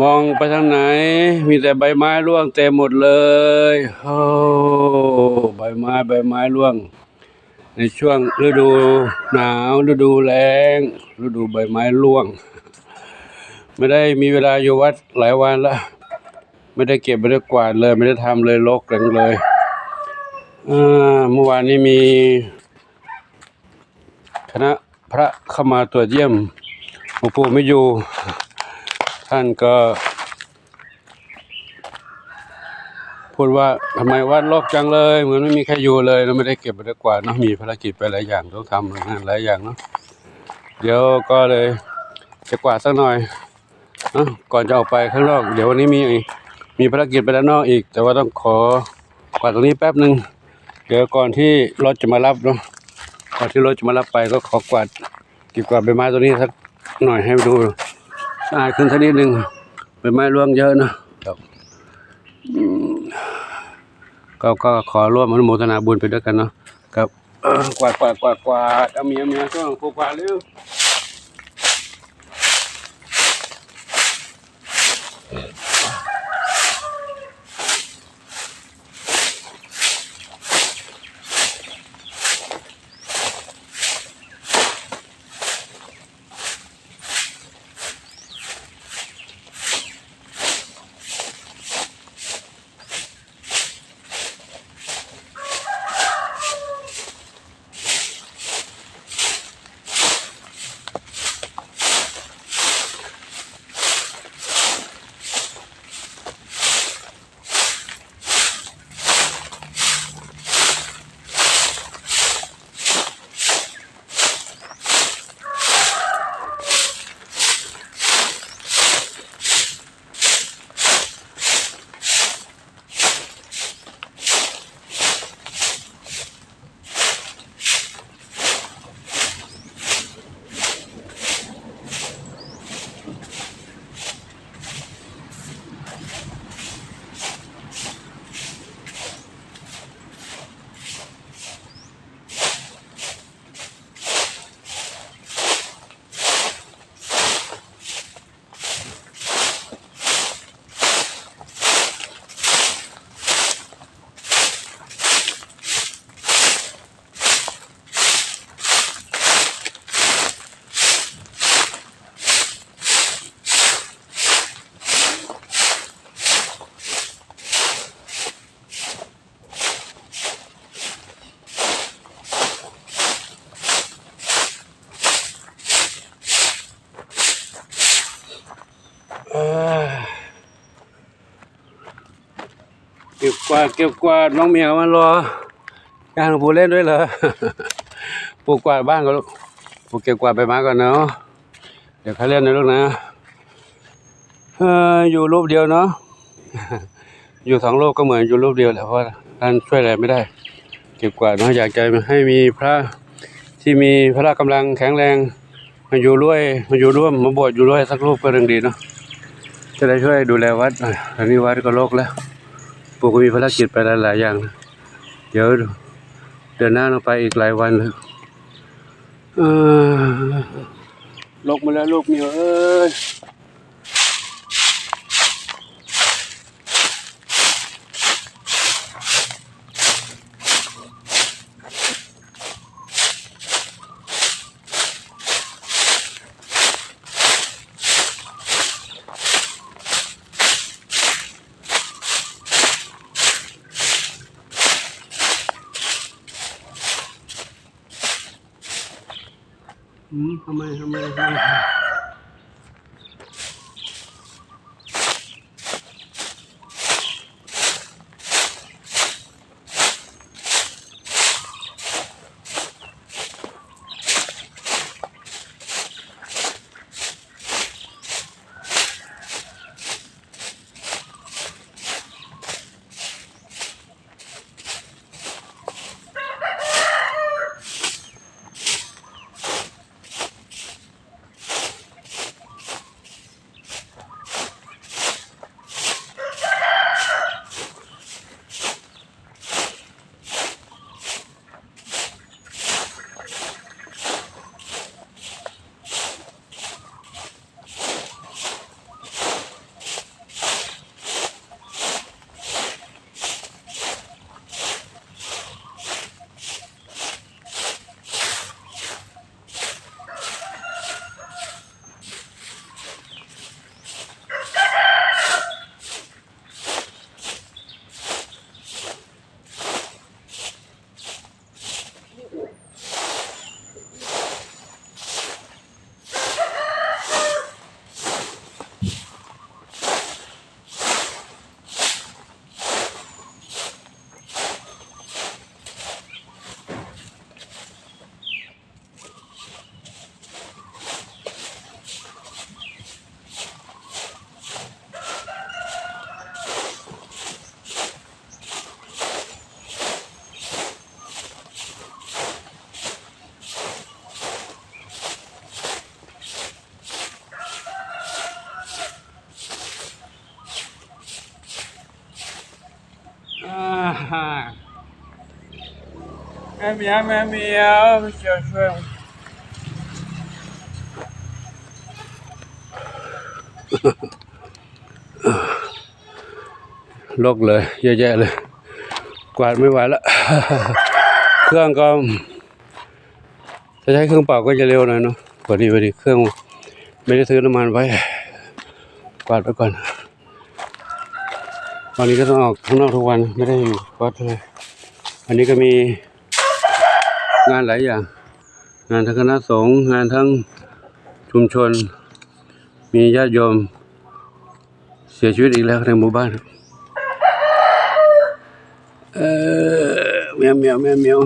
มองไปทางไหน มีแต่ใบไม้ร่วงเต็มหมดเลยโอ้ใบไม้ใบไม้ร่วง ในช่วงฤดูหนาวฤดูแล้งฤดูใบไม้ร่วง ไม่ได้มีเวลาอยู่วัดหลายวันละไม่ได้เก็บไม่ได้กวาดเลย ไม่ได้ทำเลยรกจังเลยเมื่อวานนี้มี คณะพระเข้ามาตรวจเยี่ยมหลวงปู่ไม่อยู่ ท่านก็ พูดว่าทำไมวัดรกจังเลย เหมือนไม่มีใครอยู่เลยเราไม่ได้เก็บไม่ได้กวาดเนาะมีภารกิจไปหลายอย่างต้องทำงานหลายอย่างเนาะเดี๋ยวก็เลยจะกวาดสักหน่อยเนาะก่อนจะออกไปข้างนอก เดี๋ยววันนี้มีมีภารกิจไปด้านนอกอีก แต่ว่าต้องขอกวาดตรงนี้แป๊บหนึ่งเดี๋ยวก่อนที่รถจะมารับเนาะก่อนที่รถจะมารับไปก็ขอกวาดเก็บกวาดใบไม้ตัวนี้สักหน่อยให้ดู สะอาดขึ้นสักนิดหนึ่งใบไม้ร่วงเยอะเนาะครับก็ก็ขอร่วมอนุโมทนาบุญไปด้วยกันเนาะครับเอ่อกวาดกวาดกวาดกวาดเอาเมียเมียช่วงกูกวาดเร็วเเก็บกวาดเก็บกวาดน้องเมียมารอยางหลวงปู่เล่นด้วยเหรอปลูกกวาดบ้านก็ลูกปูเก็บกวาดไปมาก่อนเนาะเดี๋ยวเขาเล่นนะลูกนะเอออยู่รูปเดียวเนาะอยู่สองรูปก็เหมือนอยู่รูปเดียวแหละเพราะท่านช่วยอะไรไม่ได้ เก็บกวาดเนาะอยากจะให้มีพระที่มีพระกำลังแข็งแรงมาอยู่ด้วยมาอยู่ร่วมมาบวชอยู่ด้วยสักรูปก็ยังดีเนาะ จะได้ช่วยดูแลวัดหน่อยตอนนี้วัดก็รกแล้วปู่ก็มีภารกิจไปหลายๆอย่างเดี๋ยวเดือนหน้าต้องไปอีกหลายวันเลยเออลกมาแล้วลูกเมียเอ้ย อืมทำไมท แม่เมียวแม่เมียไปช่วยช่วยลกเลยเยอะแยะเลย กวาดไม่ไหวแล้วเครื่องก็จะใช้เครื่องเป่าก็จะเร็วหน่อยเนาะพอดีพอดีเครื่องไม่ได้ซื้อน้ำมันไว้ กวาดไปก่อนตอนนี้ก็ต้องออกข้างนอกทุกวันไม่ได้อยู่วัดเลยอันนี้ก็มี งานหลายอย่าง งานทั้งคณะสงฆ์งานทั้งชุมชน มีญาติโยม เสียชีวิตอีกแล้วในหมู่บ้านเออเมียวเมียวเมียวเมียว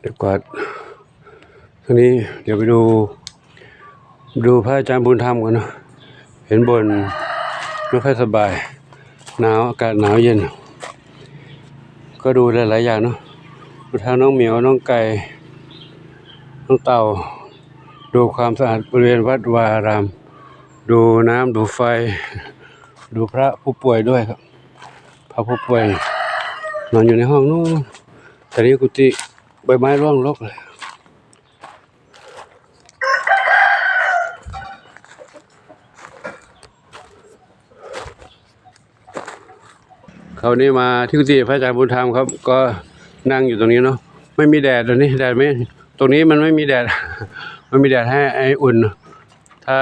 เดี๋ยวกวาดทีนี้เดี๋ยวไปดู ดูพระอาจารย์บุญธรรมกันเนะเห็นบนไม่ค่อยสบาย หนาวอากาศหนาวเย็น ก็ดูหลายๆอย่างเนาะดูทางน้องเหมียวน้องไก่น้องเต่า ดูความสะอาดบริเวณวัดวาราม ดูน้ำดูไฟ ดูพระผู้ป่วยด้วยครับ พระผู้ป่วยนอนอยู่ในห้องนู้น แต่นี้กุฏิใบไม้ร่วงรกเลยคราวนี้มาที่กุฏิพระอาจารย์บุญธรรมครับ ก็นั่งอยู่ตรงนี้เนาะไม่มีแดดตอนนี้แดดไม่ตรงนี้มันไม่มีแดดไม่มีแดดให้ไออุ่น ถ้า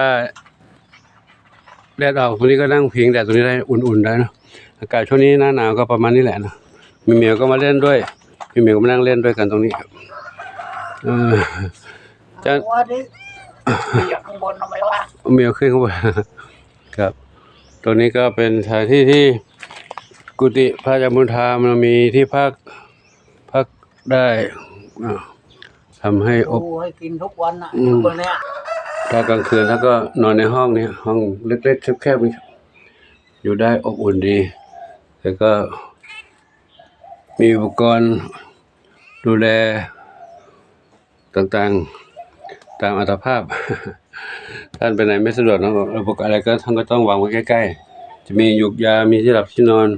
แดดออกตรงนี้ก็นั่งพิงแดดตรงนี้ได้อุ่นๆได้เนอะอากาศช่วงนี้หน้าหนาวก็ประมาณนี้แหละนะมีเมียวก็มาเล่นด้วย มีเหมียวก็มานั่งเล่นด้วยกันตรงนี้ครับเออจะว่าดิอยากข้างบนทำไมวะเหมียวขึ้นข้างบนครับตรงนี้ก็เป็นสถานที่ที่กุฏิพระอาจารย์บุญธรรมเรามีที่พักพักได้อ่าทำให้อบโอ้ให้กินทุกวันน่ะอืมคนเนี้ยถ้ากลางคืนถ้าก็นอนในห้องนี้ห้องเล็กๆแคบๆนี่อยู่ได้อบอุ่นดีแต่ก็ มีอุปกรณ์ดูแลต่างๆตามอัตภาพ ท่านไปไหนไม่สะดวกนะอุปกรณ์อะไรก็ท่านก็ต้องวางไว้ใกล้ ๆ จะมีหยุกยามีที่หลับที่นอน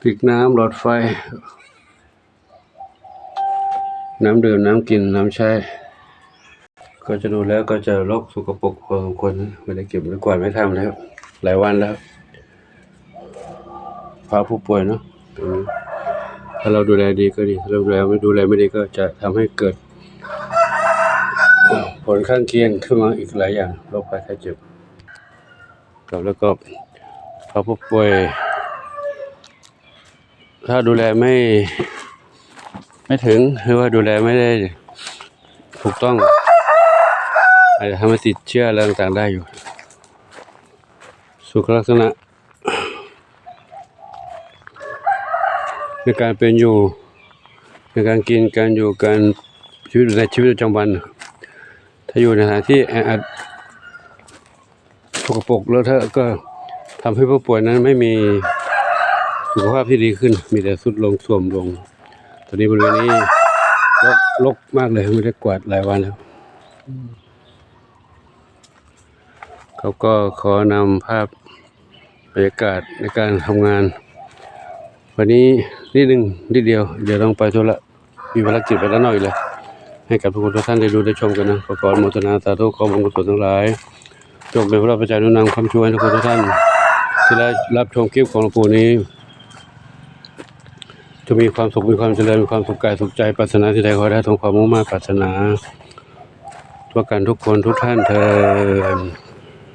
พริกน้ำหลอดไฟ น้ำดื่มน้ำกินน้ำใช้ก็จะดูแล้วก็จะรกสกปรกพอสมควรนไม่ได้เก็บไม่กวาดไม่ทำแล้ว หลายวันแล้ว พาผู้ป่วยเนาะตรงนี้ถ้าเราดูแลดีก็ดีถ้าเราดูแลไม่ดูแลไม่ดีก็จะทำให้เกิด ผลข้างเคียงขึ้นมาอีกหลายอย่างโรคภัยไข้เจ็บกับแล้วก็พอผู้ป่วย ถ้าดูแลไม่ ไม่ถึงหรือว่าดูแลไม่ได้ถูกต้องอาจจะทำให้ติดเชื้ออะไรต่างๆได้อยู่ สุขลักษณะ ในการเป็นอยู่ในการกินการอยู่การชีวิตในชีวิตประจำวัน ถ้าอยู่ในสถานที่แออัดสกปรกแล้วถ้าก็ทำให้ผู้ป่วยนั้นไม่มีสุขภาพที่ดีขึ้น มีแต่สุดลงส่วมลง ตอนนี้บริเวณนี้รกรกมากเลยไม่ได้กวาดหลายวันแล้วเขาก็ขอนำภาพบรรยากาศในการทำงาน วันนี้นิดหนึ่งนิดเดียว เดี๋ยวต้องไปธุระมีภารกิจไปแล้วหน่อยเลยให้กับทุกคนทุกท่านได้ดูได้ชมกันนะขอขออนุโมทนาสาธุขอบุญกุศลทั้งหลายจงเป็นพระประจานุนำคำช่วยทุกคนทุกท่านที่ได้รับชมคลิปของหลวงปู่นี้ จะมีความสุขมีความเจริญมีความสุขกายสุขใจปรารถนาที่ใดขอได้ทงความมุ่งมั่นปรารถนาทั่วกันทุกคนทุกท่านเถิด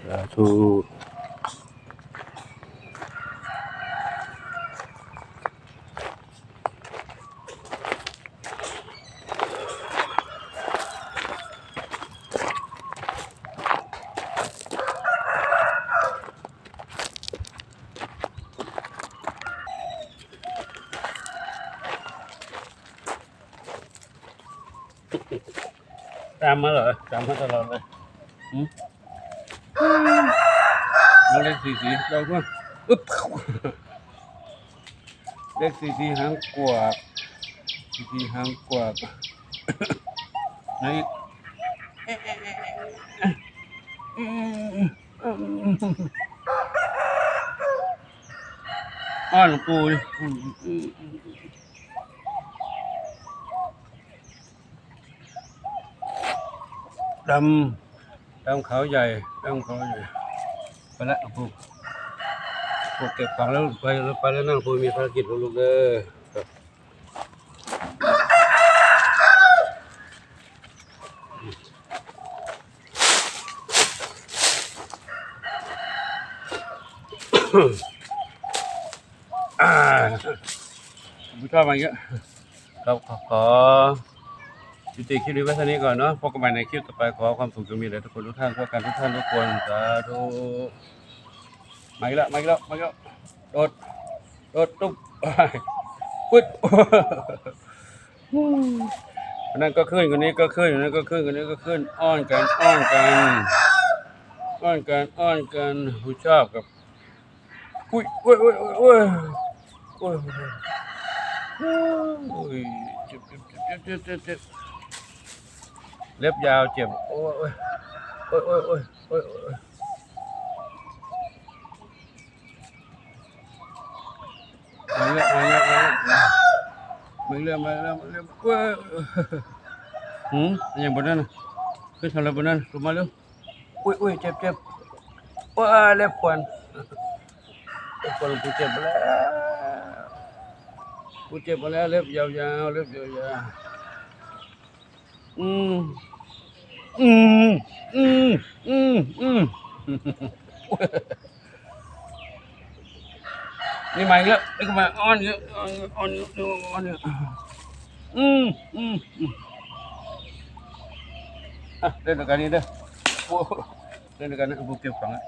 สาธุ มมาเหรอตามมาตลอดเลยหืมเราเลขสี่สีเราก็อึ๊บเลขสี่สีหางกวากสี่สีหางกวากไหนอีกอ้อนหลวงปู่ ดำดำเขาใหญ่ดำเขาใหญ่ไปละหลวงปู่พวกเก็บของแล้วไปแล้วไปแล้วนั่งพูมีภารกิจของลูกเด้อบอ่าผู้ชอบมาเยอะครับขอ ยุติคลิปนี้ไว้เท่านี้ก่อนเนาะพบกันใหม่ในคลิปต่อไปขอความสุขจงมีแด่ทุกคนทุกท่านพวกกันทุกท่านทุกคนสาธุมาอีกแล้วมาอีกแล้วมาอีกแล้วโดดโดดตุ๊บปึ๊ดคนนั้นก็ขึ้นคนนี้ก็ขึ้นคนนั้นก็ขึ้นคนนี้ก็ขึ้นอ้อนกันอ้อนกันอ้อนกันอ้อนกันผู้ชอบกับอุ้ยอุ้ยอุ้ยอุ้ยอุ้ยอุ้ยอุ้ยเจ็บเจ็บเจ็บเจ็บเจ็บ เล็บยาวเจ็บ โอ้ยโอ้ยโอ้ยโอ้ยโอ้ยโอ้ยมาเรื่อยมาเรื่อยมาเรื่อยมาเรื่อยมาเรื่อยโอ้ยหืมอันยังบนนั้นขึ้นทำอะไรบนนั้นลงมาเร็วอุ้ยอุ้ยเจ็บเจ็บโอ้ยเล็บควันเล็บควันกูเจ็บแล้วกูเจ็บมาแล้วเล็บยาวๆเล็บยาวๆอืม อืมอืมอืมอืมนี่มาเยอะนี่ก็มาอ้อนเยอะอ้อนเยอะอ้อนเยอะอ้อนเยอะอืมอืมอืมอะเล่นด้วยกันนี่เด้อโอ้เล่นด้วยกันนะบุกเก็บของอะ